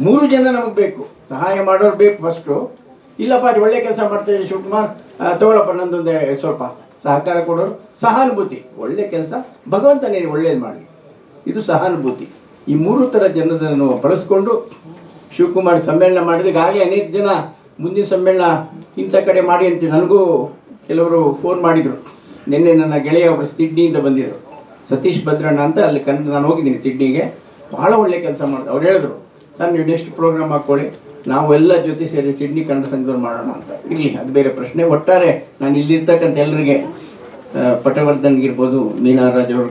ಮೂರು ಜನ ನಮಗೆ ಬೇಕು. ಸಹಾಯ ಮಾಡೋರು ಬೇಕು ಫಸ್ಟು ಇಲ್ಲಪ್ಪ ಅದು ಒಳ್ಳೆ ಕೆಲಸ ಮಾಡ್ತಾ ಇದ್ದೀವಿ ಶಿವಕುಮಾರ್. ಆ, ತಗೊಳಪ್ಪ ನಂದೊಂದು ಸ್ವಲ್ಪ ಸಹಕಾರ ಕೊಡೋರು. ಸಹಾನುಭೂತಿ ಒಳ್ಳೆ ಕೆಲಸ. ಭಗವಂತ ನೀನು ಒಳ್ಳೇದು ಮಾಡಿ ಇದು ಸಹಾನುಭೂತಿ. ಈ ಮೂರು ಥರ ಜನರನ್ನು ಬಳಸ್ಕೊಂಡು ಶಿವಕುಮಾರ್ ಸಮ್ಮೇಳನ ಮಾಡಿದ್ರೆ ಈಗಾಗಲೇ ಅನೇಕ ಜನ ಮುಂದಿನ ಸಮ್ಮೇಳನ ಇಂಥ ಕಡೆ ಮಾಡಿ ಅಂತ ನನಗೂ ಕೆಲವರು ಫೋನ್ ಮಾಡಿದರು. ನಿನ್ನೆ ನನ್ನ ಗೆಳೆಯ ಒಬ್ಬರು ಸಿಡ್ನಿಯಿಂದ ಬಂದಿದ್ರು. ಸತೀಶ್ ಭದ್ರಣ್ಣ ಅಂತ ಅಲ್ಲಿ ಕನ್, ನಾನು ಹೋಗಿದ್ದೀನಿ ಸಿಡ್ನಿಗೆ ಭಾಳ ಒಳ್ಳೆ ಕೆಲಸ ಮಾಡಿದ್ರು ಅವ್ರು ಹೇಳಿದ್ರು, ಸರ್, ನೀವು ನೆಕ್ಸ್ಟ್ ಪ್ರೋಗ್ರಾಮ್ ಹಾಕ್ಕೊಳ್ಳಿ ನಾವು ಎಲ್ಲ ಜೊತೆ ಸೇರಿ ಸಿಡ್ನಿ ಕನ್ನಡ ಸಂಘದವ್ರು ಮಾಡೋಣ ಅಂತ. ಇರಲಿ, ಅದು ಬೇರೆ ಪ್ರಶ್ನೆ. ಒಟ್ಟಾರೆ ನಾನು ಇಲ್ಲಿರ್ತಕ್ಕಂಥ ಎಲ್ಲರಿಗೆ ಪಟವರ್ಧನ್ಗಿರ್ಬೋದು, ಮೀನಾರಾಜ್ ಅವರು